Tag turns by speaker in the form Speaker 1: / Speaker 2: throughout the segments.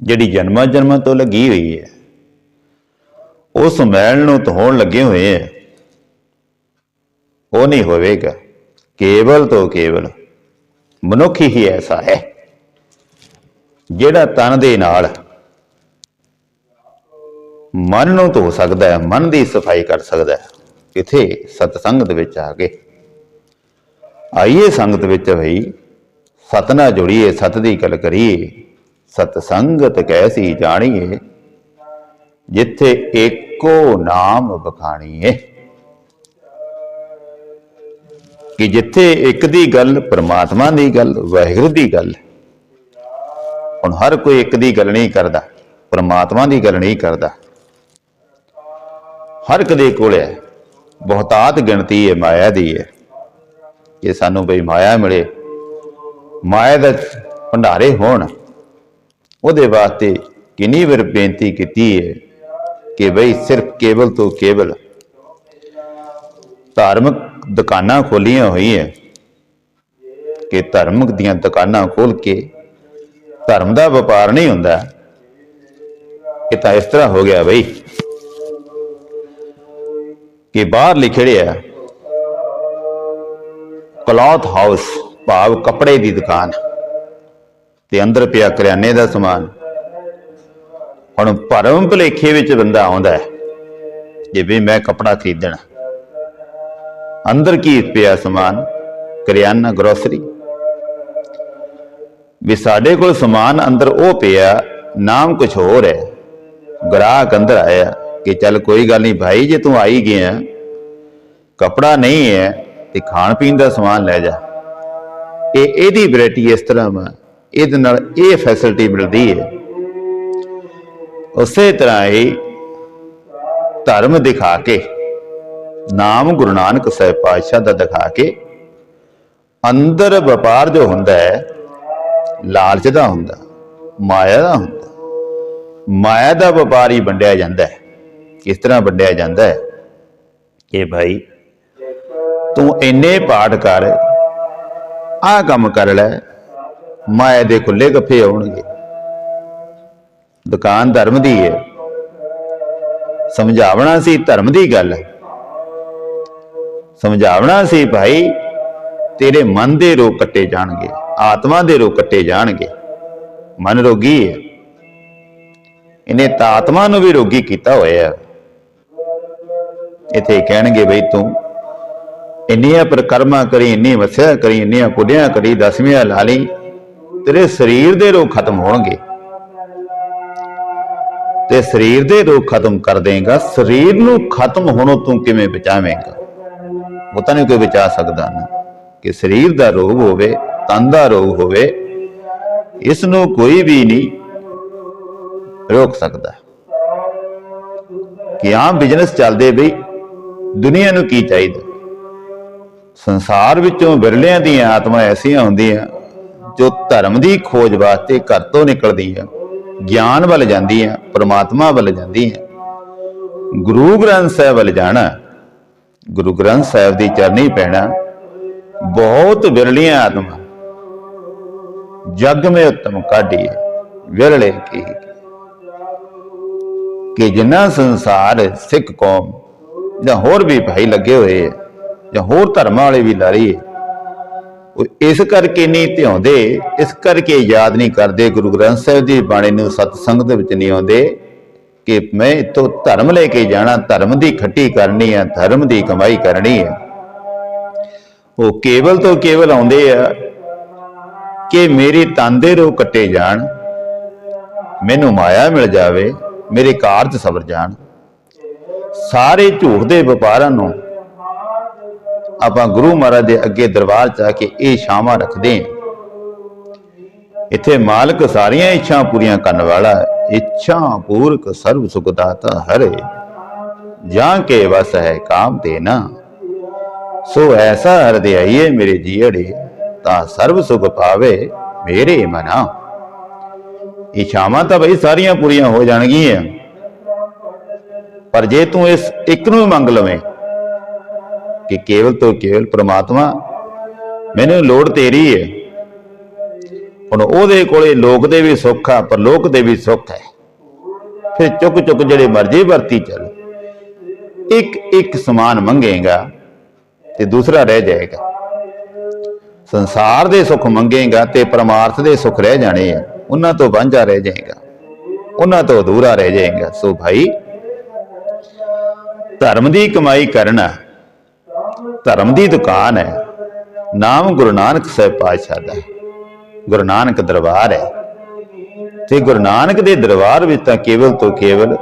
Speaker 1: ਜਿਹੜੀ ਜਨਮਾਂ ਜਨਮਾਂ ਤੋਂ ਲੱਗੀ ਹੋਈ ਹੈ ਉਸ ਮੈਲ ਨੂੰ ਧੋਣ ਲੱਗੇ ਹੋਏ ਹੈ। ਉਹ ਨਹੀਂ ਹੋਵੇਗਾ, ਕੇਵਲ ਤੋਂ ਕੇਵਲ ਮਨੁੱਖ ਹੀ ਐਸਾ ਹੈ, ਜਿਹੜਾ ਤਨ ਦੇ ਨਾਲ ਮਨ ਨੂੰ ਧੋ ਸਕਦਾ ਹੈ, ਮਨ ਦੀ ਸਫ਼ਾਈ ਕਰ ਸਕਦਾ ਹੈ। ਕਿਥੇ ਸਤਸੰਗਤ ਵਿੱਚ ਆ ਕੇ, ਆਈਏ ਸੰਗਤ ਵਿੱਚ ਭਈ ਸਤ ਨਾਲ ਜੁੜੀਏ, ਸਤ ਦੀ ਗੱਲ ਕਰੀਏ। ਸਤ ਸੰਗਤ ਕੈਸੀ ਜਾਣੀਏ, ਜਿੱਥੇ ਏਕੋ ਨਾਮ ਬਖਾਣੀਏ ਕਿ ਜਿੱਥੇ ਇੱਕ ਦੀ ਗੱਲ ਪ੍ਰਮਾਤਮਾ ਦੀ ਗੱਲ, ਵਾਹਿਗੁਰੂ ਦੀ ਗੱਲ, ਹੁਣ ਹਰ ਕੋਈ ਇੱਕ ਦੀ ਗੱਲ ਨਹੀਂ ਕਰਦਾ, ਪ੍ਰਮਾਤਮਾ ਦੀ ਗੱਲ ਨਹੀਂ ਕਰਦਾ। ਹਰ ਇੱਕ ਦੇ ਕੋਲ ਹੈ, ਬਹੁਤਾਤ ਗਿਣਤੀ ਹੈ, ਮਾਇਆ ਦੀ ਹੈ। ਕਿ ਸਾਨੂੰ ਬਈ ਮਾਇਆ ਮਿਲੇ, ਮਾਇਆ ਦਾ ਭੰਡਾਰੇ ਹੋਣ ਉਹਦੇ ਵਾਸਤੇ ਕਿੰਨੀ ਵਾਰ ਬੇਨਤੀ ਕੀਤੀ ਹੈ ਕਿ ਬਈ ਸਿਰਫ ਕੇਵਲ ਤੋਂ ਕੇਵਲ ਧਾਰਮਿਕ ਦੁਕਾਨਾਂ ਖੋਲੀਆਂ ਹੋਈਆਂ, ਕਿ ਧਰਮਿਕ ਦੀਆਂ ਦੁਕਾਨਾਂ ਖੋਲ ਕੇ ਧਰਮ ਦਾ ਵਪਾਰ ਨਹੀਂ ਹੁੰਦਾ, ਇਹ ਤਾਂ ਇਸ ਤਰ੍ਹਾਂ ਹੋ ਗਿਆ ਬਈ ਕਿ ਬਾਹਰ ਲਿਖੜਿਆ ਕਲੌਥ ਹਾਊਸ ਭਾਵ ਕੱਪੜੇ ਦੀ ਦੁਕਾਨ। ਤੇ ਅੰਦਰ ਪਿਆ ਕਰਿਆਨੇ ਦਾ ਸਮਾਨ। ਹੁਣ ਭਰਮ ਭਲੇਖੇ ਵਿੱਚ ਬੰਦਾ ਆਉਂਦਾ ਹੈ ਜੇ ਵੀ ਮੈਂ ਕੱਪੜਾ ਖਰੀਦਣਾ। ਅੰਦਰ ਕੀ ਪਿਆ ਸਮਾਨ? ਕਰਿਆਨਾ ਗਰੋਸਰੀ ਵੀ ਸਾਡੇ ਕੋਲ ਸਮਾਨ ਅੰਦਰ ਉਹ ਪਿਆ, ਨਾਮ ਕੁਝ ਹੋਰ ਹੈ। ਗ੍ਰਾਹਕ ਅੰਦਰ ਆਇਆ ਕਿ ਚੱਲ ਕੋਈ ਗੱਲ ਨਹੀਂ, ਭਾਈ ਜੇ ਤੂੰ ਆਈ ਗਿਆ ਕਪੜਾ ਨਹੀਂ ਹੈ ਤੇ ਖਾਣ ਪੀਣ ਦਾ ਸਮਾਨ ਲੈ ਜਾ। ਇਹ ਇਹਦੀ ਵੈਰਾਈਟੀ ਇਸ ਤਰ੍ਹਾਂ ਵਾ ਇਹਦੇ ਨਾਲ ਇਹ ਫੈਸਿਲਿਟੀ ਮਿਲਦੀ ਹੈ। ਉਸੇ ਤਰ੍ਹਾਂ ਹੀ ਧਰਮ ਦਿਖਾ ਕੇ, ਨਾਮ ਗੁਰੂ ਨਾਨਕ ਸਾਹਿਬ ਪਾਤਸ਼ਾਹ ਦਾ ਦਿਖਾ ਕੇ, ਅੰਦਰ ਵਪਾਰ ਜੋ ਹੁੰਦਾ ਹੈ, ਲਾਲਚ ਦਾ ਹੁੰਦਾ, ਮਾਇਆ ਦਾ ਹੁੰਦਾ, ਮਾਇਆ ਦਾ ਵਪਾਰ ਹੀ ਵੰਡਿਆ ਜਾਂਦਾ ਹੈ। ਕਿਸ ਤਰ੍ਹਾਂ ਵੰਡਿਆ ਜਾਂਦਾ ਹੈ? ਕਿ ਭਾਈ, ਤੂੰ ਇੰਨੇ ਪਾਠ ਕਰ, ਆਹ ਕੰਮ ਕਰ ਲੈ ਮਾਇਆ ਦੇ ਖੁੱਲੇ ਗੱਫੇ ਆਉਣਗੇ। ਦੁਕਾਨ ਧਰਮ ਦੀ ਹੈ ਸਮਝਾਵਣਾ ਸੀ ਧਰਮ ਦੀ ਗੱਲ। ਸਮਝਾਵਣਾ ਸੀ ਭਾਈ, ਤੇਰੇ ਮਨ ਦੇ ਰੋਗ ਕੱਟੇ ਜਾਣਗੇ, ਆਤਮਾ ਦੇ ਰੋਗ ਕੱਟੇ ਜਾਣਗੇ। ਮਨ ਰੋਗੀ ਹੈ ਇਹਨੇ ਤਾਂ ਆਤਮਾ ਨੂੰ ਵੀ ਰੋਗੀ ਕੀਤਾ ਹੋਇਆ ਹੈ। ਇਥੇ ਕਹਿਣਗੇ ਬਈ ਤੂੰ ਇੰਨੀਆਂ ਪ੍ਰਕਰਮਾ ਕਰੀ ਇੰਨੀ ਵਸਿਆ ਕਰੀ, ਇੰਨੀਆਂ ਪੁੱਲਿਆਂ ਕਰੀ, ਦਸਵੀਆਂ ਲਾ ਲਈ। ਤੇਰੇ ਸਰੀਰ ਦੇ ਰੋਗ ਖਤਮ ਹੋਣਗੇ। ਤੇ ਸਰੀਰ ਦੇ ਰੋਗ ਖਤਮ ਕਰ ਦੇਗਾ। ਸਰੀਰ ਨੂੰ ਖਤਮ ਹੋਣੋਂ ਤੂੰ ਕਿਵੇਂ ਬਚਾਵੇਂਗਾ? ਉਹ ਤਾਂ ਨਹੀਂ ਕੋਈ ਬਚਾ ਸਕਦਾ ਨਾ। ਕਿ ਸਰੀਰ ਦਾ ਰੋਗ ਹੋਵੇ, ਤਨ ਦਾ ਰੋਗ ਹੋਵੇ, ਇਸ ਨੂੰ ਕੋਈ ਵੀ ਨਹੀਂ ਰੋਕ ਸਕਦਾ। ਕਿ ਆਮ ਬਿਜ਼ਨਸ ਚੱਲਦੇ ਬਈ, ਦੁਨੀਆ ਨੂੰ ਕੀ ਚਾਹੀਦਾ? ਸੰਸਾਰ ਵਿੱਚੋਂ ਬਿਰਲਿਆਂ ਦੀਆਂ ਆਤਮਾ ਐਸੀਆਂ ਹੁੰਦੀਆਂ ਜੋ ਧਰਮ ਦੀ ਖੋਜ ਵਾਸਤੇ ਘਰ ਤੋਂ ਨਿਕਲਦੀ ਹੈ, ਗਿਆਨ ਵੱਲ ਜਾਂਦੀ ਹੈ, ਪ੍ਰਮਾਤਮਾ ਵੱਲ ਜਾਂਦੀ ਹੈ। ਗੁਰੂ ਗ੍ਰੰਥ ਸਾਹਿਬ ਵੱਲ ਜਾਣਾ, ਗੁਰੂ ਗ੍ਰੰਥ ਸਾਹਿਬ ਦੀ ਚਰਨੀ ਪੈਣਾ, ਬਹੁਤ ਵਿਰਲੀਆਂ ਆਤਮਾ। ਜਗ ਮੇ ਉਤਮ ਕਾਢੀ ਵਿਰਲੇ ਕੀ ਕਿ ਜਿੰਨਾ ਸੰਸਾਰ, ਸਿੱਖ ਕੌਮ ਜਾਂ ਹੋਰ ਵੀ ਭਾਈ ਲੱਗੇ ਹੋਏ ਆ ਜਾਂ ਹੋਰ ਧਰਮਾਂ ਵਾਲੇ ਵੀ ਲਾਰੀ ਉਹ ਇਸ ਕਰਕੇ ਨਹੀਂ ਧਿਆਉਂਦੇ, ਇਸ ਕਰਕੇ ਯਾਦ ਨਹੀਂ ਕਰਦੇ, ਗੁਰੂ ਗ੍ਰੰਥ ਸਾਹਿਬ ਦੀ ਬਾਣੀ ਨੂੰ ਸਤਸੰਗ ਦੇ ਵਿੱਚ ਨਹੀਂ ਆਉਂਦੇ ਕਿ ਮੈਂ ਇਤੋਂ ਧਰਮ ਲੈ ਕੇ ਜਾਣਾ, ਧਰਮ ਦੀ ਖੱਟੀ ਕਰਨੀ ਹੈ ਧਰਮ ਦੀ ਕਮਾਈ ਕਰਨੀ ਹੈ ਉਹ ਕੇਵਲ ਤੋਂ ਕੇਵਲ ਆਉਂਦੇ ਆ ਕਿ ਮੇਰੇ ਤਨ ਰੋ ਕੱਟੇ ਜਾਣ, ਮੈਨੂੰ ਮਾਇਆ ਮਿਲ ਜਾਵੇ, ਮੇਰੇ ਕਾਰਜ ਸਬਰ ਜਾਣ। ਸਾਰੇ ਝੂਠ ਦੇ ਵਪਾਰਾਂ ਨੂੰ ਆਪਾਂ ਗੁਰੂ ਮਹਾਰਾਜ ਦੇ ਅੱਗੇ ਦਰਬਾਰ ਚ ਆ ਕੇ ਇਹ ਸ਼ਾਮਾਂ ਰੱਖਦੇ ਹਾਂ। ਇੱਥੇ ਮਾਲਕ ਸਾਰੀਆਂ ਇੱਛਾ ਪੂਰੀਆਂ ਕਰਨ ਵਾਲਾ ਇੱਛਾ ਪੂਰਕ ਸਰਬ ਸੁਖ ਦਾਤਾ ਹਰੇ। ਜਾਂ ਕੇ ਵਸ ਹੈ ਕਾਮ ਦੇਨਾ ਸੋ ਐਸਾ ਹਰਦਿਆਈਏ ਮੇਰੇ ਜੀੜੇ ਤਾਂ ਸਰਬ ਸੁਖ ਪਾਵੇ ਮੇਰੇ ਮਨਾ। ਇੱਛਾਵਾਂ ਤਾਂ ਬਈ ਸਾਰੀਆਂ ਪੂਰੀਆਂ ਹੋ ਜਾਣਗੀਆਂ। ਪਰ ਜੇ ਤੂੰ ਇਸ ਇੱਕ ਨੂੰ ਹੀ ਮੰਗ ਲਵੇਂ ਕਿ ਕੇਵਲ ਤੋਂ ਕੇਵਲ ਪ੍ਰਮਾਤਮਾ ਮੈਨੂੰ ਲੋੜ ਤੇਰੀ ਹੈ ਹੁਣ ਉਹਦੇ ਕੋਲੇ ਲੋਕ ਦੇ ਵੀ ਸੁੱਖ ਆ ਪਰ ਲੋਕ ਦੇ ਵੀ ਸੁੱਖ ਹੈ। ਫਿਰ ਚੁੱਕ ਚੁੱਕ ਜਿਹੜੇ ਮਰਜ਼ੀ ਵਰਤੀ ਚੱਲ, ਇੱਕ ਇੱਕ ਸਮਾਨ ਮੰਗੇਗਾ ਤੇ ਦੂਸਰਾ ਰਹਿ ਜਾਏਗਾ। ਸੰਸਾਰ ਦੇ ਸੁੱਖ ਮੰਗੇਗਾ ਤੇ ਪਰਮਾਰਥ ਦੇ ਸੁੱਖ ਰਹਿ ਜਾਣੇ ਆ। ਉਹਨਾਂ ਤੋਂ ਵਾਂਝਾ ਰਹਿ ਜਾਏਗਾ। ਉਹਨਾਂ ਤੋਂ ਅਧੂਰਾ ਰਹਿ ਜਾਏਗਾ। ਸੋ ਭਾਈ, ਧਰਮ ਦੀ ਕਮਾਈ ਕਰਨਾ ਧਰਮ ਦੀ ਦੁਕਾਨ ਹੈ। ਨਾਮ ਗੁਰੂ ਨਾਨਕ ਸਾਹਿਬ ਪਾਤਸ਼ਾਹ ਦਾ ਗੁਰੂ ਨਾਨਕ ਦਰਬਾਰ ਹੈ। ਤੇ ਗੁਰੂ ਨਾਨਕ ਦੇ ਦਰਬਾਰ ਵਿੱਚ ਤਾਂ ਕੇਵਲ ਤੋਂ ਕੇਵਲ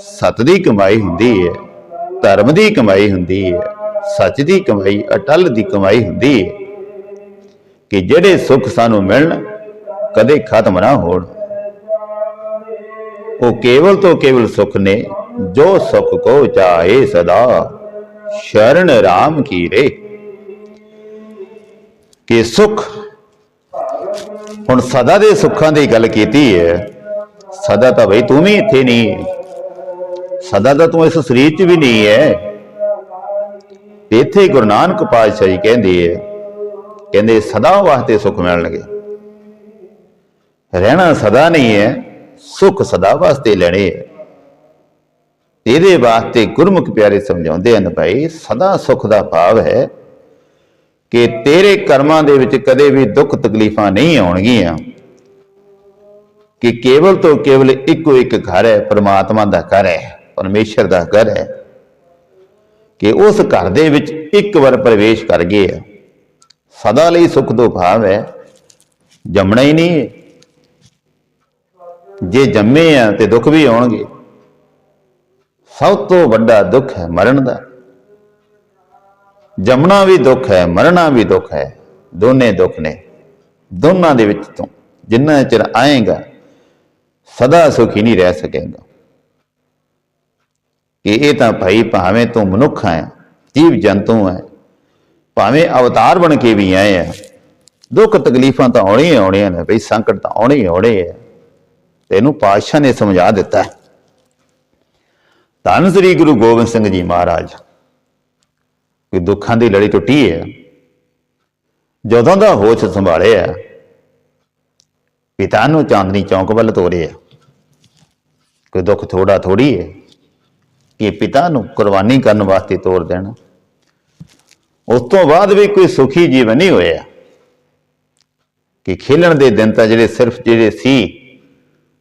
Speaker 1: ਸਤ ਦੀ ਕਮਾਈ ਹੁੰਦੀ ਹੈ, ਧਰਮ ਦੀ ਕਮਾਈ ਹੁੰਦੀ ਹੈ, ਸੱਚ ਦੀ ਕਮਾਈ, ਅਟਲ ਦੀ ਕਮਾਈ ਹੁੰਦੀ ਹੈ ਕਿ ਜਿਹੜੇ ਸੁੱਖ ਸਾਨੂੰ ਮਿਲਣ, ਕਦੇ ਖਤਮ ਨਾ ਹੋਣ। ਉਹ ਕੇਵਲ ਤੋਂ ਕੇਵਲ ਸੁੱਖ ਨੇ, ਜੋ ਸੁੱਖ ਕੋ ਚਾਹੇ ਸਦਾ। ਸ਼ਰਨ ਰਾਮ ਕੀ ਰੇ? ਕਿ ਸੁਖ? ਹੁਣ ਸਦਾ ਦੇ ਸੁੱਖਾਂ ਦੀ ਗੱਲ ਕੀਤੀ ਹੈ ਸਦਾ ਤਾਂ ਬਈ ਤੂੰ ਵੀ ਇੱਥੇ ਨਹੀਂ ਹੈ ਸਦਾ ਤਾਂ ਤੂੰ ਇਸ ਸਰੀਰ 'ਚ ਵੀ ਨਹੀਂ ਹੈ ਇੱਥੇ ਗੁਰੂ ਨਾਨਕ ਪਾਤਸ਼ਾਹ ਜੀ ਕਹਿੰਦੇ ਹੈ ਕਹਿੰਦੇ ਸਦਾ ਵਾਸਤੇ ਸੁਖ ਮਿਲਣਗੇ ਰਹਿਣਾ ਸਦਾ ਨਹੀਂ ਹੈ ਸੁਖ ਸਦਾ ਵਾਸਤੇ ਲੈਣੇ ਹੈ ਇਹਦੇ ਵਾਸਤੇ ਗੁਰਮੁਖ ਪਿਆਰੇ ਸਮਝਾਉਂਦੇ ਹਨ ਭਾਈ, ਸਦਾ ਸੁਖ ਦਾ ਭਾਵ ਹੈ ਕਿ ਤੇਰੇ ਕਰਮਾਂ ਦੇ ਵਿੱਚ ਕਦੇ ਵੀ ਦੁੱਖ ਤਕਲੀਫਾਂ ਨਹੀਂ ਆਉਣਗੀਆਂ। ਕਿ ਕੇਵਲ ਤੋਂ ਕੇਵਲ ਇੱਕੋ ਇੱਕ ਘਰ ਹੈ, ਪਰਮਾਤਮਾ ਦਾ ਘਰ ਹੈ, ਪਰਮੇਸ਼ਰ ਦਾ ਘਰ ਹੈ। ਕਿ ਉਸ ਘਰ ਦੇ ਵਿੱਚ ਇੱਕ ਵਾਰ ਪ੍ਰਵੇਸ਼ ਕਰ ਗਏ ਆ। ਸਦਾ ਲਈ ਸੁਖ ਤੋਂ ਭਾਵ ਹੈ, ਜੰਮਣਾ ਹੀ ਨਹੀਂ। ਜੇ ਜੰਮੇ ਆ ਤੇ ਦੁੱਖ ਵੀ ਆਉਣਗੇ। ਸਭ ਤੋਂ ਵੱਡਾ ਦੁੱਖ ਹੈ ਮਰਨ ਦਾ। ਜੰਮਣਾ ਵੀ ਦੁੱਖ ਹੈ, ਮਰਨਾ ਵੀ ਦੁੱਖ ਹੈ, ਦੋਨੇ ਦੁੱਖ ਨੇ। ਦੋਨਾਂ ਦੇ ਵਿੱਚ ਤੋਂ ਜਿੰਨਾ ਚਿਰ ਆਏਗਾ, ਸਦਾ ਸੁਖੀ ਨਹੀਂ ਰਹਿ ਸਕੇਗਾ। ਕਿ ਇਹ ਤਾਂ ਭਾਈ ਭਾਵੇਂ ਤੂੰ ਮਨੁੱਖ ਹੈ, ਜੀਵ ਜੰਤੂ ਹੈ, ਭਾਵੇਂ ਅਵਤਾਰ ਬਣ ਕੇ ਵੀ ਆਏ ਆ ਦੁੱਖ ਤਕਲੀਫਾਂ ਤਾਂ ਆਉਣੀਆਂ ਹੀ ਆਉਣੀਆਂ ਨੇ, ਬਈ ਸੰਕਟ ਤਾਂ ਆਉਣੇ ਹੀ ਆਉਣੇ ਆ ਤੈਨੂੰ ਪਾਤਸ਼ਾਹ ਨੇ ਸਮਝਾ ਦਿੱਤਾ ਹੈ। ਧੰਨ ਸ੍ਰੀ ਗੁਰੂ ਗੋਬਿੰਦ ਸਿੰਘ ਜੀ ਮਹਾਰਾਜ। ਕਿ ਦੁੱਖਾਂ ਦੀ ਲੜੀ ਟੁੱਟੀ ਹੈ? ਜਦੋਂ ਦਾ ਹੋਸ਼ ਸੰਭਾਲਿਆ, ਪਿਤਾ ਨੂੰ ਚਾਂਦਨੀ ਚੌਂਕ ਵੱਲ ਤੋਰਿਆ। ਕੋਈ ਦੁੱਖ ਥੋੜਾ ਥੋੜੀ ਹੈ ਕਿ ਪਿਤਾ ਨੂੰ ਕੁਰਬਾਨੀ ਕਰਨ ਵਾਸਤੇ ਤੋਰ ਦੇਣਾ? ਉਸ ਤੋਂ ਬਾਅਦ ਵੀ ਕੋਈ ਸੁਖੀ ਜੀਵਨ ਨਹੀਂ ਹੋਇਆ। ਕਿ ਖੇਲਣ ਦੇ ਦਿਨ ਤਾਂ ਜਿਹੜੇ ਸਿਰਫ ਜਿਹੜੇ ਸੀ,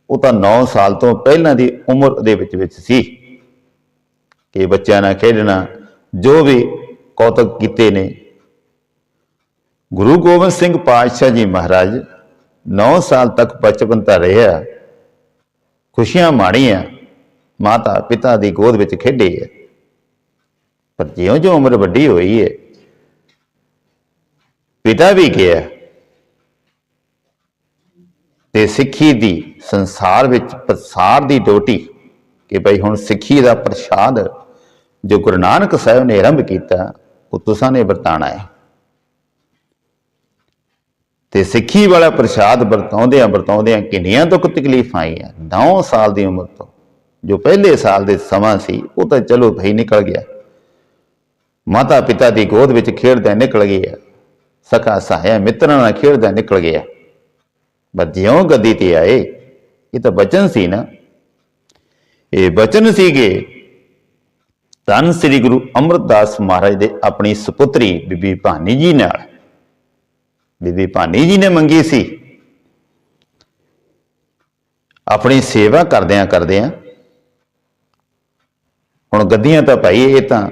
Speaker 1: ਉਹ ਤਾਂ 9 ਸਾਲ ਤੋਂ ਪਹਿਲਾਂ ਦੀ ਉਮਰ ਦੇ ਵਿੱਚ ਵਿੱਚ ਸੀ। ਕਿ ਬੱਚਿਆਂ ਨਾਲ ਖੇਡਣਾ, ਜੋ ਵੀ ਕੌਤਕ ਕੀਤੇ ਨੇ। ਗੁਰੂ ਗੋਬਿੰਦ ਸਿੰਘ ਪਾਤਸ਼ਾਹ ਜੀ ਮਹਾਰਾਜ 9 ਸਾਲ ਤੱਕ ਬਚਪਨ ਤਾਂ ਰਿਹਾ, ਖੁਸ਼ੀਆਂ ਮਾਣੀਆਂ, ਮਾਤਾ ਪਿਤਾ ਦੀ ਗੋਦ ਵਿੱਚ ਖੇਡੇ ਹੈ ਪਰ ਜਿਉਂ-ਜਿਉਂ ਉਮਰ ਵੱਡੀ ਹੋਈ ਹੈ ਪਿਤਾ ਵੀ ਗਿਆ, ਤੇ ਸਿੱਖੀ ਦੀ ਸੰਸਾਰ ਵਿੱਚ ਪ੍ਰਸਾਰ ਦੀ ਡੋਟੀ ਕਿ ਭਈ ਹੁਣ ਸਿੱਖੀ ਦਾ ਪ੍ਰਸ਼ਾਦ ਜੋ ਗੁਰੂ ਨਾਨਕ ਸਾਹਿਬ ਨੇ ਆਰੰਭ ਕੀਤਾ, ਉਹ ਤੁਸਾਂ ਨੇ ਵਰਤਾਣਾ ਹੈ। ਤੇ ਸਿੱਖੀ ਵਾਲਾ ਪ੍ਰਸ਼ਾਦ ਵਰਤਾਉਂਦਿਆਂ ਵਰਤਾਉਂਦਿਆਂ ਕਿੰਨੀਆਂ ਦੁੱਖ ਤਕਲੀਫਾਂ ਆਈਆਂ? 9 ਸਾਲ ਦੀ ਉਮਰ ਤੋਂ। ਜੋ ਪਹਿਲੇ ਸਾਲ ਦੇ ਸਮਾਂ ਸੀ, ਉਹ ਤਾਂ ਚਲੋ ਭਈ ਨਿਕਲ ਗਿਆ। ਮਾਤਾ ਪਿਤਾ ਦੀ ਗੋਦ ਵਿੱਚ ਖੇਡਦਾ ਨਿਕਲ ਗਿਆ। ਸਖਾ ਸਹਾਇਆ ਮਿੱਤਰਾਂ ਨਾਲ ਖੇਡਦਾ ਨਿਕਲ ਗਿਆ। ਪਰ ਜਿਉਂ ਗੱਦੀ ਤੇ ਆਏ, ਇਹ ਤਾਂ ਬਚਨ ਸੀ ਨਾ। ਇਹ ਬਚਨ ਸੀਗੇ। ਧੰਨ ਸ੍ਰੀ ਗੁਰੂ ਅਮਰਦਾਸ ਮਹਾਰਾਜ ਦੇ ਆਪਣੀ ਸੁਪੁੱਤਰੀ ਬੀਬੀ ਭਾਨੀ ਜੀ ਨਾਲ। ਬੀਬੀ ਭਾਨੀ ਜੀ ਨੇ ਮੰਗੀ ਸੀ। ਆਪਣੀ ਸੇਵਾ ਕਰਦਿਆਂ ਕਰਦਿਆਂ ਹੁਣ ਗੱਦੀਆਂ ਤਾਂ ਭਾਈ ਇਹ ਤਾਂ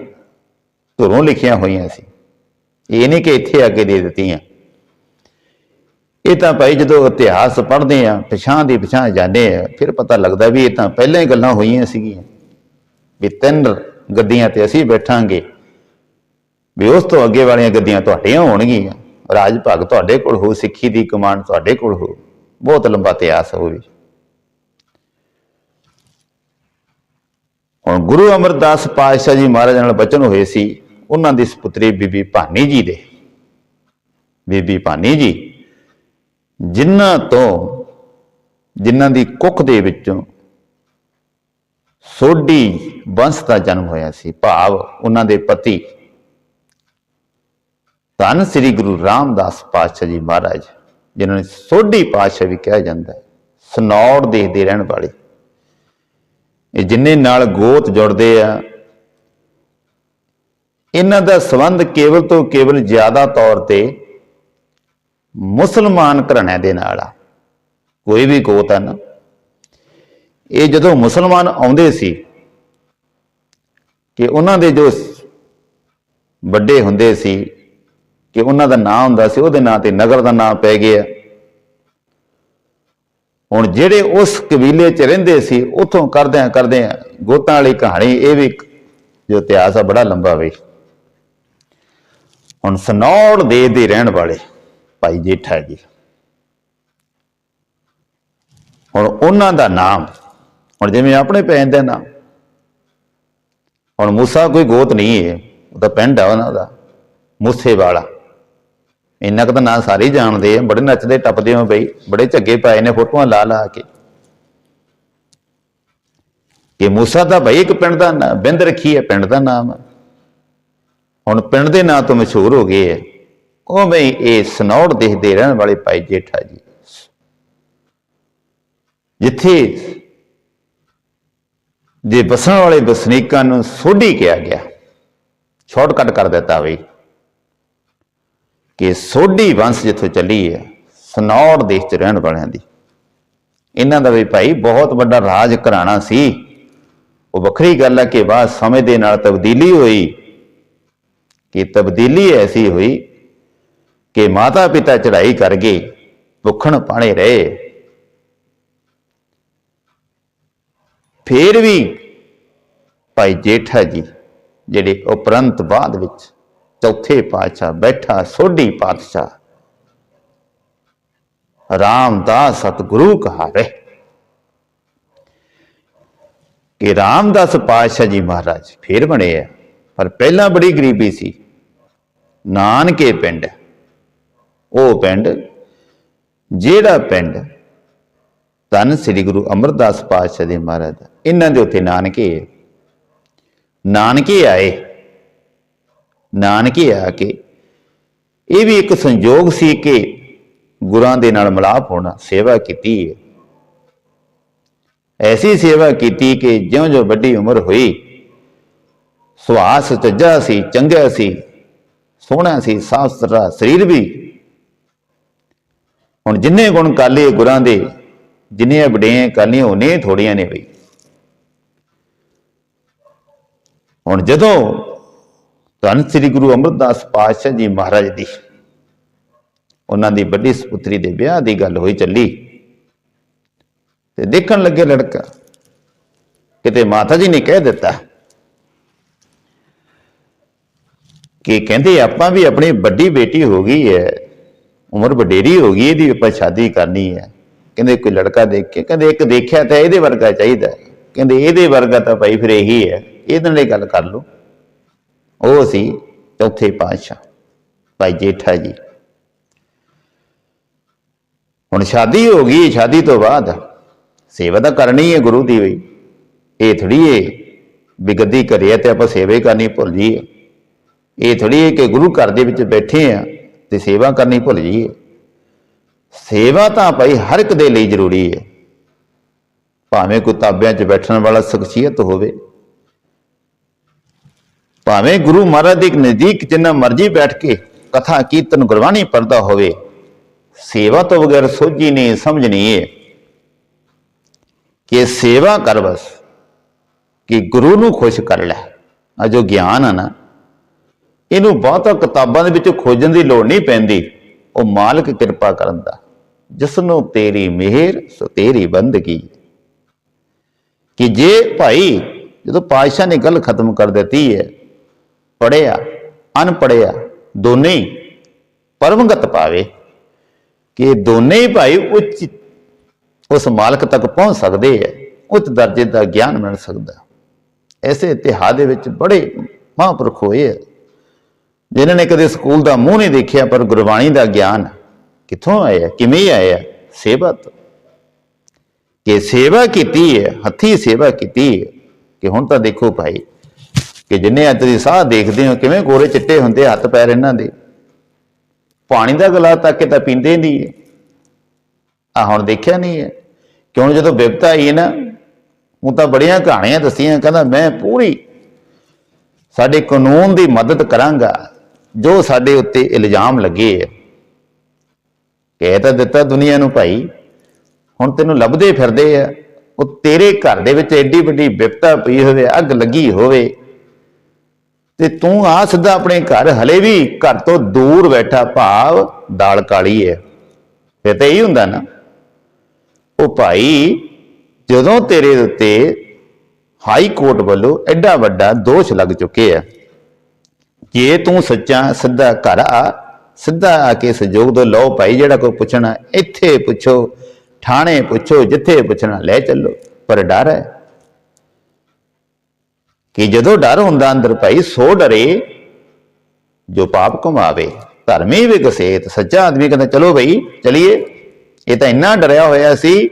Speaker 1: ਧੁਰੋਂ ਲਿਖੀਆਂ ਹੋਈਆਂ ਸੀ। ਇਹ ਨਹੀਂ ਕਿ ਇੱਥੇ ਆ ਕੇ ਦੇ ਦਿੱਤੀਆਂ। ਇਹ ਤਾਂ ਭਾਈ ਜਦੋਂ ਇਤਿਹਾਸ ਪੜ੍ਹਦੇ ਆ ਪਛਾਂ ਦੀ ਪਛਾਂ ਜਾਂਦੇ ਆ ਫਿਰ ਪਤਾ ਲੱਗਦਾ ਵੀ ਇਹ ਤਾਂ ਪਹਿਲਾਂ ਹੀ ਗੱਲਾਂ ਹੋਈਆਂ ਸੀਗੀਆਂ। ਵੀ ਤਿੰਨ ਗੱਦੀਆਂ ਤੇ ਅਸੀਂ ਬੈਠਾਂਗੇ। ਵੀ ਉਸ ਤੋਂ ਅੱਗੇ ਵਾਲੀਆਂ ਗੱਦੀਆਂ ਤੁਹਾਡੀਆਂ ਹੋਣਗੀਆਂ। ਰਾਜ ਭਾਗ ਤੁਹਾਡੇ ਕੋਲ ਹੋ ਸਿੱਖੀ ਦੀ ਕਮਾਂਡ ਤੁਹਾਡੇ ਕੋਲ ਹੋ ਬਹੁਤ ਲੰਬਾ ਇਤਿਹਾਸ ਹੋਵੇ ਹੁਣ ਗੁਰੂ ਅਮਰਦਾਸ ਪਾਤਸ਼ਾਹ ਜੀ ਮਹਾਰਾਜ ਨਾਲ ਬਚਨ ਹੋਏ ਸੀ, ਉਹਨਾਂ ਦੀ ਸੁਪੁੱਤਰੀ ਬੀਬੀ ਭਾਨੀ ਜੀ ਦੇ। ਬੀਬੀ ਭਾਨੀ ਜੀ ਜਿਨ੍ਹਾਂ ਤੋਂ, ਜਿਨ੍ਹਾਂ ਦੀ ਕੁੱਖ ਦੇ ਵਿੱਚੋਂ ਸੋਢੀ ਵੰਸ਼ ਦਾ ਜਨਮ ਹੋਇਆ ਸੀ, ਭਾਵ ਉਹਨਾਂ ਦੇ ਪਤੀ ਧੰਨ ਸ੍ਰੀ ਗੁਰੂ ਰਾਮਦਾਸ ਪਾਤਸ਼ਾਹ ਜੀ ਮਹਾਰਾਜ, ਜਿਨ੍ਹਾਂ ਨੂੰ ਸੋਢੀ ਪਾਤਸ਼ਾਹ ਵੀ ਕਿਹਾ ਜਾਂਦਾ ਹੈ, ਸਨੌੜ ਦੇਖਦੇ ਰਹਿਣ ਵਾਲੇ। ਇਹ ਜਿੰਨੇ ਨਾਲ ਗੋਤ ਜੁੜਦੇ ਆ, ਇਹਨਾਂ ਦਾ ਸੰਬੰਧ ਕੇਵਲ ਤੋਂ ਕੇਵਲ ਜ਼ਿਆਦਾ ਤੌਰ ਤੇ ਮੁਸਲਮਾਨ ਘਰਾਣਿਆਂ ਦੇ ਨਾਲ ਆ। ਕੋਈ ਵੀ ਗੋਤ ਆ ਨਾ ਇਹ ਜਦੋਂ ਮੁਸਲਮਾਨ ਆਉਂਦੇ ਸੀ ਕਿ ਉਹਨਾਂ ਦੇ ਜੋ ਵੱਡੇ ਹੁੰਦੇ ਸੀ, ਕਿ ਉਹਨਾਂ ਦਾ ਨਾਂ ਹੁੰਦਾ ਸੀ, ਉਹਦੇ ਨਾਂ ਤੇ ਨਗਰ ਦਾ ਨਾਂ ਪੈ ਗਿਆ। ਹੁਣ ਜਿਹੜੇ ਉਸ ਕਬੀਲੇ 'ਚ ਰਹਿੰਦੇ ਸੀ, ਉਥੋਂ ਕਰਦਿਆਂ ਕਰਦਿਆਂ ਗੋਤਾਂ ਵਾਲੀ ਕਹਾਣੀ ਇਹ ਵੀ ਜੋ ਇਤਿਹਾਸ ਆ, ਬੜਾ ਲੰਬਾ ਵੇ। ਹੁਣ ਸਨੌੜ ਦੇ ਦੇ ਰਹਿਣ ਵਾਲੇ ਭਾਈ ਜੇਠਾ ਜੀ। ਹੁਣ ਉਹਨਾਂ ਦਾ ਨਾਮ, ਹੁਣ ਜਿਵੇਂ ਆਪਣੇ ਪੈਣ ਦਾ ਨਾਮ, ਹੁਣ ਮੂਸਾ ਕੋਈ ਗੋਤ ਨਹੀਂ ਹੈ ਉਹ ਤਾਂ ਪਿੰਡ ਆ ਉਹਨਾਂ ਦਾ ਮੂਸੇ ਵਾਲਾ ਇੰਨਾ ਕੁ ਤਾਂ ਨਾਂ ਸਾਰੇ ਜਾਣਦੇ ਆ, ਬੜੇ ਨੱਚਦੇ ਟੱਪਦੇ ਹੋ ਬਈ, ਬੜੇ ਝੱਗੇ ਪਾਏ ਨੇ ਫੋਟੋਆਂ ਲਾ ਲਾ ਕੇ। ਕਿ ਮੂਸਾ ਤਾਂ ਭਾਈ ਇੱਕ ਪਿੰਡ ਦਾ ਨਾਂ- ਬਿੰਦ ਰੱਖੀ ਹੈ, ਪਿੰਡ ਦਾ ਨਾਮ। ਹੁਣ ਪਿੰਡ ਦੇ ਨਾਂ ਤੋਂ ਮਸ਼ਹੂਰ ਹੋ ਗਏ ਹੈ ਉਵੇਂ ਹੀ ਇਹ ਸਨੌੜ ਦੇਖਦੇ ਰਹਿਣ ਵਾਲੇ ਭਾਈ ਜੇਠਾ ਜੀ। ਜਿੱਥੇ ਜੇ ਵਸਣ ਵਾਲੇ ਵਸਨੀਕਾਂ ਨੂੰ ਸੋਢੀ ਕਿਹਾ ਗਿਆ, ਸ਼ਾਰਟਕਟ ਕਰ ਦਿੱਤਾ ਵੀ, ਕਿ ਸੋਢੀ ਵੰਸ਼ ਜਿੱਥੋਂ ਚੱਲੀ ਹੈ, ਸਨੌੜ ਦੇਸ਼ 'ਚ ਰਹਿਣ ਵਾਲਿਆਂ ਦੀ। ਇਹਨਾਂ ਦਾ ਵੀ ਭਾਈ ਬਹੁਤ ਵੱਡਾ ਰਾਜ ਘਰਾਣਾ ਸੀ। ਉਹ ਵੱਖਰੀ ਗੱਲ ਹੈ ਕਿ ਬਾਅਦ ਸਮੇਂ ਦੇ ਨਾਲ ਤਬਦੀਲੀ ਹੋਈ, ਕਿ ਤਬਦੀਲੀ ਐਸੀ ਹੋਈ ਕਿ ਮਾਤਾ ਪਿਤਾ ਚੜਾਈ ਕਰ ਗਏ ਭੁੱਖਣ ਪਾਣੇ ਰਹੇ। ਫੇਰ ਵੀ ਭਾਈ ਜੇਠਾ ਜੀ, ਜਿਹੜੇ ਉਪਰੰਤ ਬਾਅਦ ਵਿੱਚ ਚੌਥੇ ਪਾਤਸ਼ਾਹ, ਬੈਠਾ ਸੋਢੀ ਪਾਤਸ਼ਾਹ, ਰਾਮਦਾਸ ਸਤਿਗੁਰੂ ਕਹਾਵੇ ਕਿ ਰਾਮਦਾਸ ਪਾਤਸ਼ਾਹ ਜੀ ਮਹਾਰਾਜ ਫੇਰ ਬਣੇ ਆ, ਪਰ ਪਹਿਲਾਂ ਬੜੀ ਗਰੀਬੀ ਸੀ। ਨਾਨਕੇ ਪਿੰਡ ਉਹ ਪਿੰਡ, ਜਿਹੜਾ ਪਿੰਡ ਧੰਨ ਸ੍ਰੀ ਗੁਰੂ ਅਮਰਦਾਸ ਪਾਤਸ਼ਾਹ ਦੇ ਮਹਾਰਾਜ, ਇਹਨਾਂ ਦੇ ਉੱਤੇ ਨਾਨਕੇ ਹੈ। ਨਾਨਕੇ ਆਏ, ਨਾਨਕੇ ਆ ਕੇ ਇਹ ਵੀ ਇੱਕ ਸੰਯੋਗ ਸੀ ਕਿ ਗੁਰਾਂ ਦੇ ਨਾਲ ਮਿਲਾਪ ਹੋਣਾ, ਸੇਵਾ ਕੀਤੀ ਹੈ ਐਸੀ ਸੇਵਾ ਕੀਤੀ ਕਿ ਜਿਉਂ-ਜਿਉਂ ਵੱਡੀ ਉਮਰ ਹੋਈ ਸੁਹਾਸ ਚੱਜਾ ਸੀ, ਚੰਗਾ ਸੀ, ਸੋਹਣਾ ਸੀ ਸਾਫ਼ ਸੁਥਰਾ ਸਰੀਰ ਵੀ ਹੁਣ ਜਿੰਨੇ ਗੁਣ ਕਾਲੇ ਗੁਰਾਂ ਦੇ ਜਿੰਨੇ ਵਡੇਆਂ ਕਾਲੀਆਂ, ਉਹਨੇ ਥੋੜੀਆਂ ਨੇ ਬਈ। ਹੁਣ ਜਦੋਂ ਧੰਨ ਸ੍ਰੀ ਗੁਰੂ ਅਮਰਦਾਸ ਪਾਤਸ਼ਾਹ ਜੀ ਮਹਾਰਾਜ ਦੀ ਉਹਨਾਂ ਦੀ ਵੱਡੀ ਸੁਪੁੱਤਰੀ ਦੇ ਵਿਆਹ ਦੀ ਗੱਲ ਹੋਈ ਚੱਲੀ, ਤੇ ਦੇਖਣ ਲੱਗੇ ਲੜਕਾ, ਕਿਤੇ ਮਾਤਾ ਜੀ ਨੇ ਕਹਿ ਦਿੱਤਾ ਕਿ ਕਹਿੰਦੇ ਆਪਾਂ ਵੀ ਆਪਣੀ ਵੱਡੀ ਬੇਟੀ ਹੋ ਗਈ ਹੈ। ਉਮਰ ਵਡੇਰੀ ਹੋ ਗਈ, ਇਹਦੀ ਆਪਾਂ ਸ਼ਾਦੀ ਕਰਨੀ ਹੈ। ਕਹਿੰਦੇ ਕੋਈ ਲੜਕਾ ਦੇਖ ਕੇ ਕਹਿੰਦੇ ਇੱਕ ਦੇਖਿਆ ਤਾਂ ਇਹਦੇ ਵਰਗਾ ਚਾਹੀਦਾ ਕਹਿੰਦੇ ਇਹਦੇ ਵਰਗਾ ਤਾਂ ਭਾਈ ਫਿਰ ਇਹੀ ਹੈ, ਇਹਦੇ ਨਾਲ ਗੱਲ ਕਰ ਲਓ। ਉਹ ਸੀ ਚੌਥੇ ਪਾਤਸ਼ਾਹ, ਭਾਈ ਜੇਠਾ ਜੀ। ਹੁਣ ਸ਼ਾਦੀ ਹੋ ਗਈ, ਸ਼ਾਦੀ ਤੋਂ ਬਾਅਦ ਸੇਵਾ ਤਾਂ ਕਰਨੀ ਹੈ ਗੁਰੂ ਦੀ ਵੀ। ਇਹ ਥੋੜੀ ਏ ਵੀ ਗੱਦੀ ਕਰੀਏ ਤੇ ਆਪਾਂ ਸੇਵਾ ਹੀ ਕਰਨੀ ਭੁੱਲ ਜਾਈਏ। ਇਹ ਥੋੜੀ ਏ ਕਿ ਗੁਰੂ ਘਰ ਦੇ ਵਿੱਚ ਬੈਠੇ ਆ ਤੇ ਸੇਵਾ ਕਰਨੀ ਭੁੱਲ ਜਾਈਏ। ਸੇਵਾ ਤਾਂ ਭਾਈ ਹਰ ਇੱਕ ਦੇ ਲਈ ਜ਼ਰੂਰੀ ਹੈ। ਭਾਵੇਂ ਕੋਈ ਤਾਬਿਆਂ 'ਚ ਬੈਠਣ ਵਾਲਾ ਸ਼ਖਸੀਅਤ ਹੋਵੇ। ਭਾਵੇਂ ਗੁਰੂ ਮਹਾਰਾਜ ਦੇ ਨਜ਼ਦੀਕ ਜਿੰਨਾ ਮਰਜ਼ੀ ਬੈਠ ਕੇ ਕਥਾ ਕੀਰਤਨ ਗੁਰਬਾਣੀ ਪੜਦਾ ਹੋਵੇ, ਸੇਵਾ ਤੋਂ ਬਗੈਰ ਸੋਝੀ ਨਹੀਂ ਸਮਝਣੀ ਹੈ ਕਿ ਸੇਵਾ ਕਰ ਬਸ, ਕਿ ਗੁਰੂ ਨੂੰ ਖੁਸ਼ ਕਰ ਲੈ। ਆ ਜੋ ਗਿਆਨ ਆ ਨਾ ਇਹਨੂੰ ਬਹੁਤਾ ਕਿਤਾਬਾਂ ਦੇ ਵਿੱਚ ਖੋਜਣ ਦੀ ਲੋੜ ਨਹੀਂ ਪੈਂਦੀ। ਉਹ ਮਾਲਕ ਕਿਰਪਾ ਕਰਨ ਦਾ। ਜਿਸ ਨੂੰ ਤੇਰੀ ਮਿਹਰ, ਸੋ ਤੇਰੀ ਬੰਦਗੀ। ਕਿ ਜੇ ਭਾਈ, ਜਦੋਂ ਪਾਤਸ਼ਾਹ ਨੇ ਗੱਲ ਖਤਮ ਕਰ ਦਿੱਤੀ ਹੈ ਪੜਿਆ ਅਨਪੜਿਆ ਦੋਨੇ ਹੀ ਪਰਮਗਤ ਪਾਵੇ, ਕਿ ਦੋਨੇ ਹੀ ਭਾਈ ਉੱਚ ਉਸ ਮਾਲਕ ਤੱਕ ਪਹੁੰਚ ਸਕਦੇ ਹੈ, ਉੱਚ ਦਰਜੇ ਦਾ ਗਿਆਨ ਮਿਲ ਸਕਦਾ। ਐਸੇ ਇਤਿਹਾਸ ਦੇ ਵਿੱਚ ਬੜੇ ਮਹਾਂਪੁਰਖ ਹੋਏ ਹੈ ਜਿਨ੍ਹਾਂ ਨੇ ਕਦੇ ਸਕੂਲ ਦਾ ਮੂੰਹ ਨਹੀਂ ਦੇਖਿਆ, ਪਰ ਗੁਰਬਾਣੀ ਦਾ ਗਿਆਨ ਕਿੱਥੋਂ ਆਇਆ ਕਿਵੇਂ ਆਇਆ ਸੇਵਾ ਤੋਂ। ਕਿ ਸੇਵਾ ਕੀਤੀ ਹੈ, ਹੱਥੀ ਸੇਵਾ ਕੀਤੀ ਹੈ। ਕਿ ਹੁਣ ਤਾਂ ਦੇਖੋ ਭਾਈ, ਕਿ ਜਿੰਨੇ ਅੱਜ ਦੀ ਸਾਹ ਦੇਖਦੇ ਹੋ, ਕਿਵੇਂ ਗੋਰੇ ਚਿੱਟੇ ਹੁੰਦੇ ਹੱਥ ਪੈਰ ਇਹਨਾਂ ਦੇ। ਪਾਣੀ ਦਾ ਗਲਾਸ ਤੱਕ ਕੇ ਤਾਂ ਪੀਂਦੇ ਨਹੀਂ ਹੈ। ਆ ਹੁਣ ਦੇਖਿਆ ਨਹੀਂ ਹੈ। ਕਿਉਂ ਜਦੋਂ ਵਿਪਤਾ ਆਈ ਨਾ, ਉਹ ਤਾਂ ਬੜੀਆਂ ਕਹਾਣੀਆਂ ਦੱਸੀਆਂ, ਕਹਿੰਦਾ ਮੈਂ ਪੂਰੀ ਸਾਡੇ ਕਾਨੂੰਨ ਦੀ ਮਦਦ ਕਰਾਂਗਾ। ਜੋ ਸਾਡੇ ਉੱਤੇ ਇਲਜ਼ਾਮ ਲੱਗੇ ਆ। ਕਹਿ ਤਾਂ ਦਿੱਤਾ ਦੁਨੀਆ ਨੂੰ, ਭਾਈ, ਹੁਣ ਤੈਨੂੰ ਲੱਭਦੇ ਫਿਰਦੇ ਆ। ਉਹ ਤੇਰੇ ਘਰ ਦੇ ਵਿੱਚ ਐਡੀ ਵੱਡੀ ਵਿਪਤਾ ਪਈ ਹੋਵੇ, ਅੱਗ ਲੱਗੀ ਹੋਵੇ। ਤੇ ਤੂੰ ਆ ਸਿੱਧਾ ਆਪਣੇ ਘਰ, ਹਲੇ ਵੀ ਘਰ ਤੋਂ ਦੂਰ ਬੈਠਾ ਭਾਵ ਦਾਲ ਕਾਲੀ ਹੈ ਫਿਰ ਤਾਂ ਇਹੀ ਹੁੰਦਾ ਨਾ, ਉਹ ਭਾਈ, ਜਦੋਂ ਤੇਰੇ ਉੱਤੇ ਹਾਈ ਕੋਰਟ ਵੱਲੋਂ ਐਡਾ ਵੱਡਾ ਦੋਸ਼ ਲੱਗ ਚੁੱਕੇ ਆ ਜੇ ਤੂੰ ਸੱਚਾ ਸਿੱਧਾ ਘਰ ਆ, ਸਿੱਧਾ ਆ ਕੇ ਸਹਿਯੋਗ ਦੋ ਲਓ ਭਾਈ, ਜਿਹੜਾ ਕੋਈ ਪੁੱਛਣਾ, ਇੱਥੇ ਪੁੱਛੋ, ਥਾਣੇ ਪੁੱਛੋ, ਜਿੱਥੇ ਪੁੱਛਣਾ, ਲੈ ਚੱਲੋ। ਪਰ ਡਰ ਹੈ ਕਿ ਜਦੋਂ ਡਰ ਹੁੰਦਾ ਅੰਦਰ ਭਾਈ, ਸੋ ਡਰੇ ਜੋ ਪਾਪ ਕਮਾਵੇ। ਧਰਮੀ ਵਿਗਸੇਤ ਸੱਚਾ ਆਦਮੀ ਕਹਿੰਦਾ, ਚਲੋ ਭਾਈ, ਚਲਿਏ। ਇਹ ਤਾਂ ਇੰਨਾ ਡਰਿਆ ਹੋਇਆ ਸੀ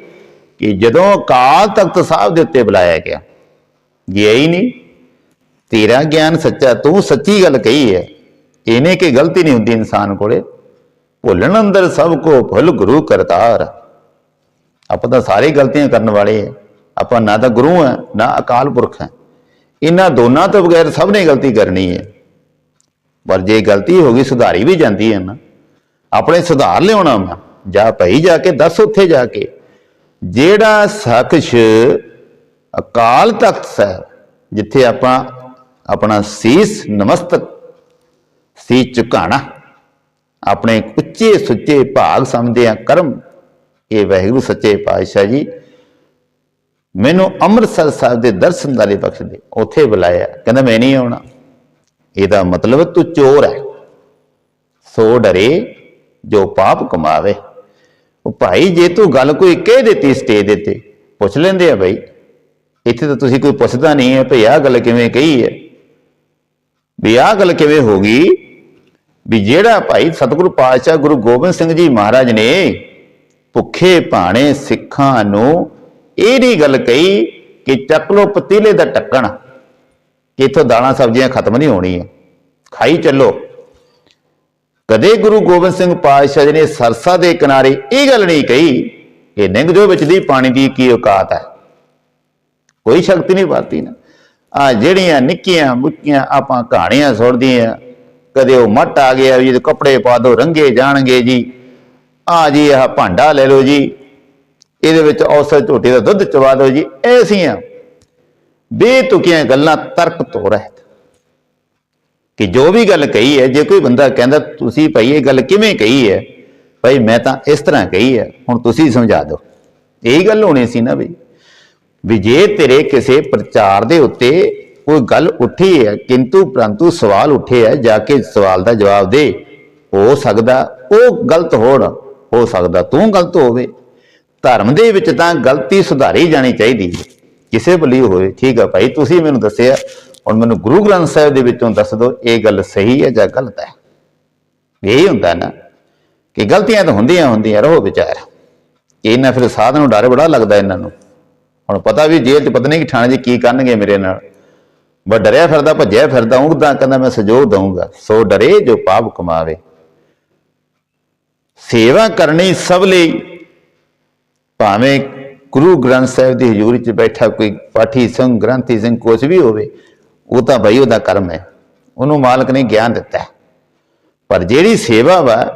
Speaker 1: ਕਿ ਜਦੋਂ ਅਕਾਲ ਤਖਤ ਸਾਹਿਬ ਦੇ ਉੱਤੇ ਬੁਲਾਇਆ ਗਿਆ ਗਿਆ ਹੀ ਨਹੀਂ। ਤੇਰਾ ਗਿਆਨ ਸੱਚਾ, ਤੂੰ ਸੱਚੀ ਗੱਲ ਕਹੀ ਹੈ। ਇਹਨੇ ਕਿ ਗਲਤੀ ਨਹੀਂ ਹੁੰਦੀ ਇਨਸਾਨ ਕੋਲੇ? ਭੁੱਲਣ ਅੰਦਰ ਸਭ ਕੋ ਭੁੱਲ ਗੁਰੂ ਕਰਤਾਰ। ਆਪਾਂ ਤਾਂ ਸਾਰੇ ਗਲਤੀਆਂ ਕਰਨ ਵਾਲੇ ਆ। ਆਪਾਂ ਨਾ ਤਾਂ ਗੁਰੂ ਹੈ ਨਾ ਅਕਾਲ ਪੁਰਖ ਹੈ ਇਹਨਾਂ ਦੋਨਾਂ ਤੋਂ ਬਗੈਰ ਸਭ ਨੇ ਗਲਤੀ ਕਰਨੀ ਹੈ। ਪਰ ਜੇ ਗਲਤੀ ਹੋ ਗਈ, ਸੁਧਾਰੀ ਵੀ ਜਾਂਦੀ ਹੈ ਨਾ। ਆਪਣੇ ਸੁਧਾਰ ਲਿਆਉਣਾ ਵਾ। ਜਾ ਭਈ ਜਾ ਕੇ, ਦੱਸ ਉੱਥੇ ਜਾ ਕੇ। ਜਿਹੜਾ ਸ਼ਖਸ ਅਕਾਲ ਤਖਤ ਸਾਹਿਬ, ਜਿੱਥੇ ਆਪਾਂ ਆਪਣਾ ਸੀਸ ਨਮਸਤਕ ਸੀ ਝੁਕਾਣਾ। ਆਪਣੇ ਉੱਚੇ ਸੁੱਚੇ ਭਾਗ ਸਮਝਦੇ ਆ ਕਰਮ, ਇਹ ਵਾਹਿਗੁਰੂ ਸੱਚੇ ਪਾਤਸ਼ਾਹ ਜੀ, ਮੈਨੂੰ ਅੰਮ੍ਰਿਤਸਰ ਸਾਹਿਬ ਦੇ ਦਰਸ਼ਨ ਦਾਰੇ ਬਖਸ਼ ਦੇ, ਉੱਥੇ ਬੁਲਾਇਆ, ਕਹਿੰਦਾ ਮੈਂ ਨਹੀਂ ਆਉਣਾ। ਇਹਦਾ ਮਤਲਬ ਤੂੰ ਚੋਰ ਹੈ ਸੋ ਡਰੇ, ਜੋ ਪਾਪ ਕਮਾਵੇ। ਉਹ ਭਾਈ, ਜੇ ਤੂੰ ਗੱਲ ਕੋਈ ਕਹਿ ਦਿੱਤੀ ਸਟੇਜ ਦੇ ਤੇ ਪੁੱਛ ਲੈਂਦੇ ਆ ਭਾਈ ਇੱਥੇ ਤਾਂ ਤੁਸੀਂ ਕੋਈ ਪੁੱਛਦਾ ਨਹੀਂ ਹੈ, ਭਈ ਆਹ ਗੱਲ ਕਿਵੇਂ ਕਹੀ ਹੈ? ਵੀ ਆਹ ਗੱਲ ਕਿਵੇਂ ਹੋ ਗਈ? ਵੀ ਜਿਹੜਾ ਭਾਈ ਸਤਿਗੁਰੂ ਪਾਤਸ਼ਾਹ ਗੁਰੂ ਗੋਬਿੰਦ ਸਿੰਘ ਜੀ ਮਹਾਰਾਜ ਨੇ ਭੁੱਖੇ ਭਾਣੇ ਸਿੱਖਾਂ ਨੂੰ ਇਹਦੀ ਗੱਲ ਕਹੀ ਕਿ ਚੱਕ ਲੋ ਪਤੀਲੇ ਦਾ ਟੱਕਣ ਕਿ ਇਥੋਂ ਦਾਣਾ ਸਬਜ਼ੀਆਂ ਖਤਮ ਨਹੀਂ ਹੋਣੀਆਂ। ਖਾਈ ਚੱਲੋ। ਕਦੇ ਗੁਰੂ ਗੋਬਿੰਦ ਸਿੰਘ ਪਾਤਸ਼ਾਹ ਜੀ ਨੇ ਸਰਸਾ ਦੇ ਕਿਨਾਰੇ ਇਹ ਗੱਲ ਨਹੀਂ ਕਹੀ ਕਿ ਨਿੰਗ ਜੋ ਵਿੱਚ ਦੀ ਪਾਣੀ ਦੀ ਕੀ ਔਕਾਤ ਹੈ? ਕੋਈ ਸ਼ਕਤੀ ਨਹੀਂ ਵਰਤੀ ਨਾ। ਆ ਜਿਹੜੀਆਂ ਨਿੱਕੀਆਂ ਮੁੱਕੀਆਂ ਆਪਾਂ ਕਹਾਣੀਆਂ ਸੁਣਦੇ ਆ ਕਦੇ ਉਹ ਮੱਟ ਆ ਗਿਆ ਜੀ ਕੱਪੜੇ ਪਾ ਦੋ, ਰੰਗੇ ਜਾਣਗੇ ਜੀ। ਆ ਜੀ, ਆਹ ਭਾਂਡਾ ਲੈ ਲਓ ਜੀ। ਇਹਦੇ ਵਿੱਚ ਔਸਤ ਝੋਟੀ ਦਾ ਦੁੱਧ ਚਵਾ ਦਿਓ ਜੀ। ਐਸੀਆਂ ਬੇਤੁਕੀਆਂ ਗੱਲਾਂ ਤਰਕ ਤੋਂ ਰਹਿਤ। ਕਿ ਜੋ ਵੀ ਗੱਲ ਕਹੀ ਹੈ, ਜੇ ਕੋਈ ਬੰਦਾ ਕਹਿੰਦਾ, ਤੁਸੀਂ ਭਾਈ ਇਹ ਗੱਲ ਕਿਵੇਂ ਕਹੀ ਹੈ? ਭਾਈ ਮੈਂ ਤਾਂ ਇਸ ਤਰ੍ਹਾਂ ਕਹੀ ਹੈ, ਹੁਣ ਤੁਸੀਂ ਸਮਝਾ ਦਿਓ। ਇਹੀ ਗੱਲ ਹੋਣੀ ਸੀ ਨਾ ਬਈ। ਵੀ ਜੇ ਤੇਰੇ ਕਿਸੇ ਪ੍ਰਚਾਰ ਦੇ ਉੱਤੇ ਕੋਈ ਗੱਲ ਉੱਠੀ ਹੈ, ਕਿੰਤੂ ਪ੍ਰੰਤੂ ਸਵਾਲ ਉੱਠੇ ਹੈ, ਜਾ ਕੇ ਸਵਾਲ ਦਾ ਜਵਾਬ ਦੇ, ਹੋ ਸਕਦਾ ਉਹ ਗਲਤ ਹੋਣ, ਹੋ ਸਕਦਾ ਤੂੰ ਗਲਤ ਹੋਵੇ। ਧਰਮ ਦੇ ਵਿੱਚ ਤਾਂ ਗਲਤੀ ਸੁਧਾਰੀ ਜਾਣੀ ਚਾਹੀਦੀ ਹੈ। ਕਿਸੇ ਬਲੀ ਹੋਵੇ, ਠੀਕ ਆ ਭਾਈ, ਤੁਸੀਂ ਮੈਨੂੰ ਦੱਸਿਆ, ਹੁਣ ਮੈਨੂੰ ਗੁਰੂ ਗ੍ਰੰਥ ਸਾਹਿਬ ਦੇ ਵਿੱਚੋਂ ਦੱਸ ਦਿਓ, ਇਹ ਗੱਲ ਸਹੀ ਹੈ ਜਾਂ ਗਲਤ ਹੈ? ਇਹ ਹੁੰਦਾ ਨਾ, ਕਿ ਗਲਤੀਆਂ ਤਾਂ ਹੁੰਦੀਆਂ ਹੁੰਦੀਆਂ, ਰਹੋ ਵਿਚਾਰ। ਇਹ ਨਾ ਫਿਰ ਸਾਧ ਨੂੰ ਡਰ ਬੜਾ ਲੱਗਦਾ ਇਹਨਾਂ ਨੂੰ। ਹੁਣ ਪਤਾ ਵੀ ਜੇਲ੍ਹ 'ਚ ਪਤਾ ਨਹੀਂ ਕਿ ਥਾਣੇ 'ਚ ਕੀ ਕਰਨਗੇ ਮੇਰੇ ਨਾਲ। ਬਸ ਡਰਿਆ ਫਿਰਦਾ, ਭੱਜਿਆ ਫਿਰਦਾ ਉਂਗਦਾ ਕਹਿੰਦਾ ਮੈਂ ਸਹਿਯੋਗ ਦਊਂਗਾ। ਸੋ ਡਰੇ ਜੋ ਪਾਪ ਕਮਾਵੇ। ਸੇਵਾ ਕਰਨੀ ਸਭ ਲਈ ਭਾਵੇਂ ਗੁਰੂ ਗ੍ਰੰਥ ਸਾਹਿਬ ਦੀ ਹਜ਼ੂਰੀ 'ਚ ਬੈਠਾ ਕੋਈ ਪਾਠੀ ਸਿੰਘ, ਗ੍ਰੰਥੀ ਸਿੰਘ ਕੁਛ ਵੀ ਹੋਵੇ, ਉਹ ਤਾਂ ਭਾਈ ਉਹਦਾ ਕਰਮ ਹੈ। ਉਹਨੂੰ ਮਾਲਕ ਨੇ ਗਿਆਨ ਦਿੱਤਾ ਪਰ ਜਿਹੜੀ ਸੇਵਾ ਵਾ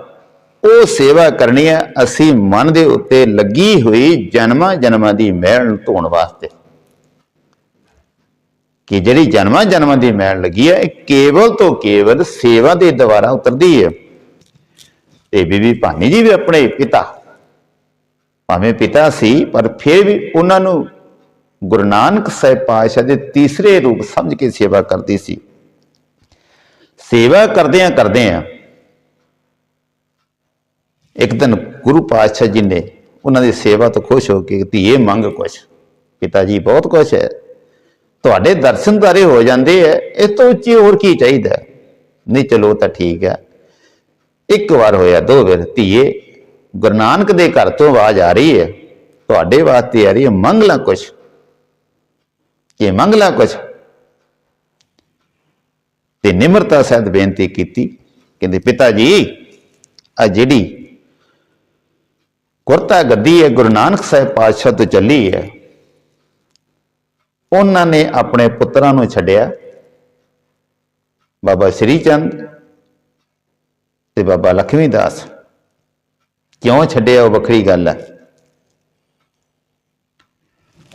Speaker 1: ਉਹ ਸੇਵਾ ਕਰਨੀ ਹੈ। ਅਸੀਂ ਮਨ ਦੇ ਉੱਤੇ ਲੱਗੀ ਹੋਈ ਜਨਮਾਂ ਜਨਮਾਂ ਦੀ ਮਹਿਲ ਨੂੰ ਧੋਣ ਵਾਸਤੇ। ਕਿ ਜਿਹੜੀ ਜਨਮਾਂ ਜਨਮਾਂ ਦੀ ਮੈਲ ਲੱਗੀ ਹੈ, ਇਹ ਕੇਵਲ ਤੋਂ ਕੇਵਲ ਸੇਵਾ ਦੇ ਦੁਆਰਾ ਉਤਰਦੀ ਹੈ। ਤੇ ਬੀਬੀ ਭਾਨੀ ਜੀ ਵੀ ਆਪਣੇ ਪਿਤਾ, ਭਾਵੇਂ ਪਿਤਾ ਸੀ, ਪਰ ਫਿਰ ਵੀ ਉਹਨਾਂ ਨੂੰ ਗੁਰੂ ਨਾਨਕ ਸਾਹਿਬ ਪਾਤਸ਼ਾਹ ਦੇ ਤੀਸਰੇ ਰੂਪ ਸਮਝ ਕੇ ਸੇਵਾ ਕਰਦੀ ਸੀ। ਸੇਵਾ ਕਰਦਿਆਂ ਕਰਦਿਆਂ ਇੱਕ ਦਿਨ ਗੁਰੂ ਪਾਤਸ਼ਾਹ ਜੀ ਨੇ ਉਹਨਾਂ ਦੀ ਸੇਵਾ ਤੋਂ ਖੁਸ਼ ਹੋ ਕੇ ਧੀਏ ਮੰਗ ਕੁਛ, ਪਿਤਾ ਜੀ ਬਹੁਤ ਕੁਛ ਹੈ। ਤੁਹਾਡੇ ਦਰਸ਼ਨ ਤਾਰੇ ਹੋ ਜਾਂਦੇ ਐ ਇਸ ਤੋਂ ਉੱਚੀ ਹੋਰ ਕੀ ਚਾਹੀਦਾ ਨਹੀਂ, ਚਲੋ ਤਾਂ ਠੀਕ ਹੈ। ਇੱਕ ਵਾਰ ਹੋਇਆ, ਦੋ ਵਾਰ, ਧੀਏ, ਗੁਰੂ ਨਾਨਕ ਦੇ ਘਰ ਤੋਂ ਆਵਾਜ਼ ਆ ਰਹੀ ਹੈ। ਤੁਹਾਡੇ ਵਾਸਤੇ ਆ ਰਹੀ ਹੈ ਮੰਗ ਲਾ ਕੁਛ ਇਹ ਮੰਗ ਲਾ ਕੁਛ? ਤੇ ਨਿਮਰਤਾ ਸਹਿਤ ਬੇਨਤੀ ਕੀਤੀ, ਕਹਿੰਦੇ, ਪਿਤਾ ਜੀ ਆ ਜਿਹੜੀ ਗੁਰਤਾ ਗੱਦੀ ਹੈ, ਗੁਰੂ ਨਾਨਕ ਸਾਹਿਬ ਪਾਤਸ਼ਾਹ ਤੋਂ ਚੱਲੀ ਹੈ। ਉਹਨਾਂ ਨੇ ਆਪਣੇ ਪੁੱਤਰਾਂ ਨੂੰ ਛੱਡਿਆ। ਬਾਬਾ ਸ੍ਰੀ ਚੰਦ ਤੇ ਬਾਬਾ ਲਖਮੀ ਦਾਸ। ਕਿਉਂ ਛੱਡਿਆ ਉਹ ਵੱਖਰੀ ਗੱਲ ਹੈ।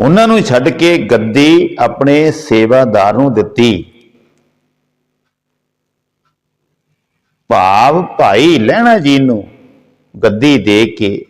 Speaker 1: ਉਹਨਾਂ ਨੂੰ ਛੱਡ ਕੇ ਗੱਦੀ ਆਪਣੇ ਸੇਵਾਦਾਰ ਨੂੰ ਦਿੱਤੀ। ਭਾਵ ਭਾਈ ਲਹਿਣਾ ਜੀ ਨੂੰ ਗੱਦੀ ਦੇ ਕੇ